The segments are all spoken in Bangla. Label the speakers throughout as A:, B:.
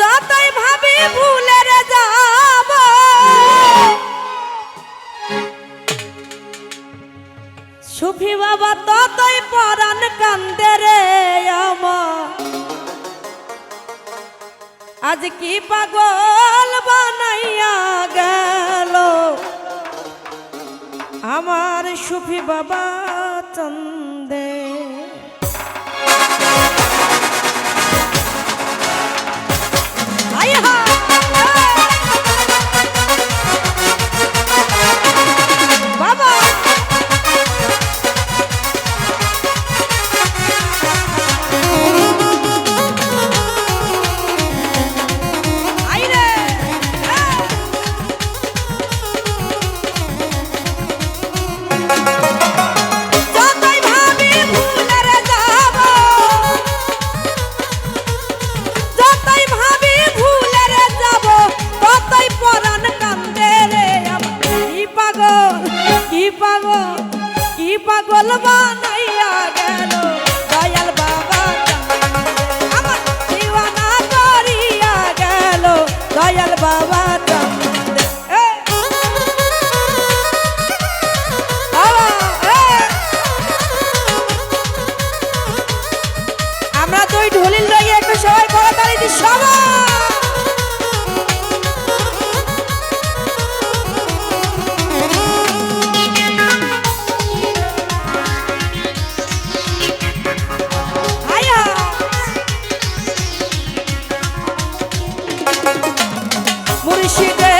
A: যতই ভাবি ভুলের যাব। সুফি বাবা ততই পরাণ কান্দে রে আজ কি পাগল বানাইয়া গেল? আমার সুফি বাবা চন্দ্র করবা মুর্শিদের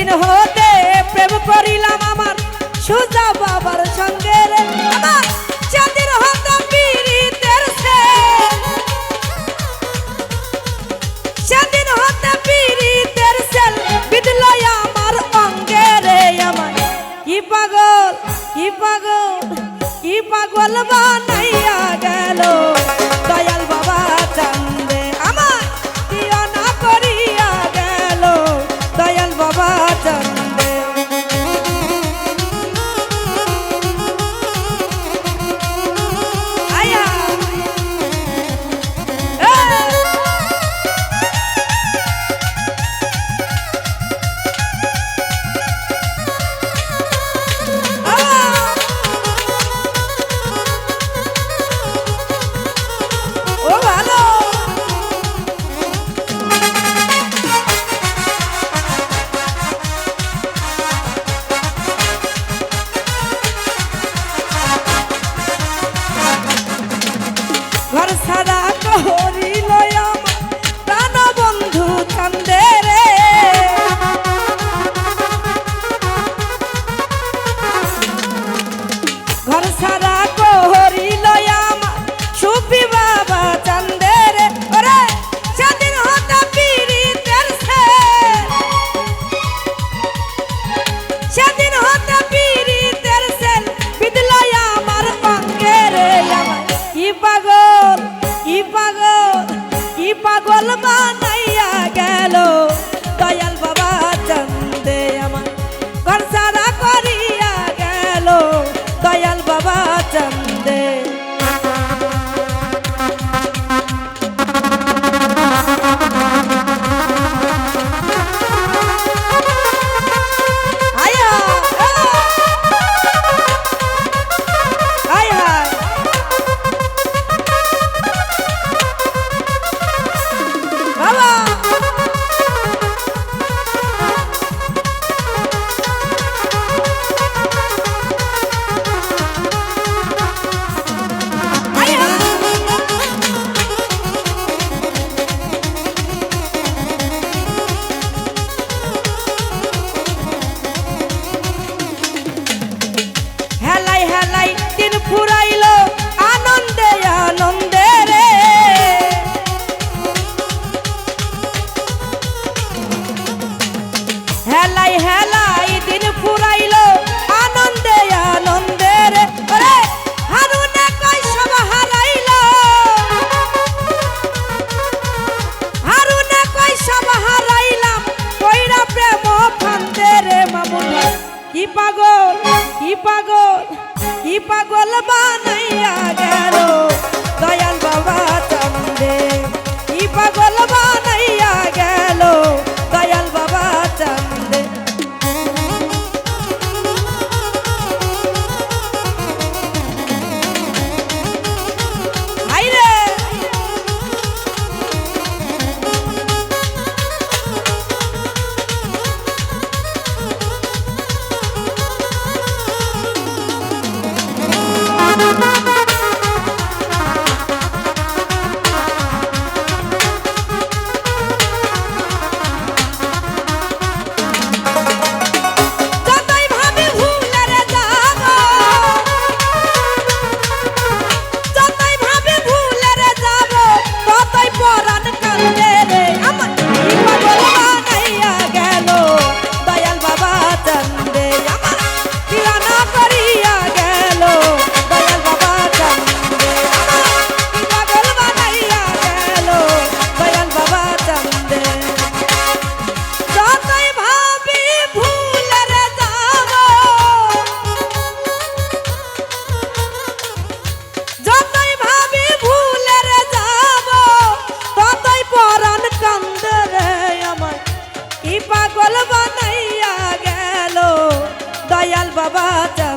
A: দিন হতে প্রেম করিলাম আমার সুজা বাবার সঙ্গে রে। কি পাগল কি পাগল কি পাগল বানাইয়া কি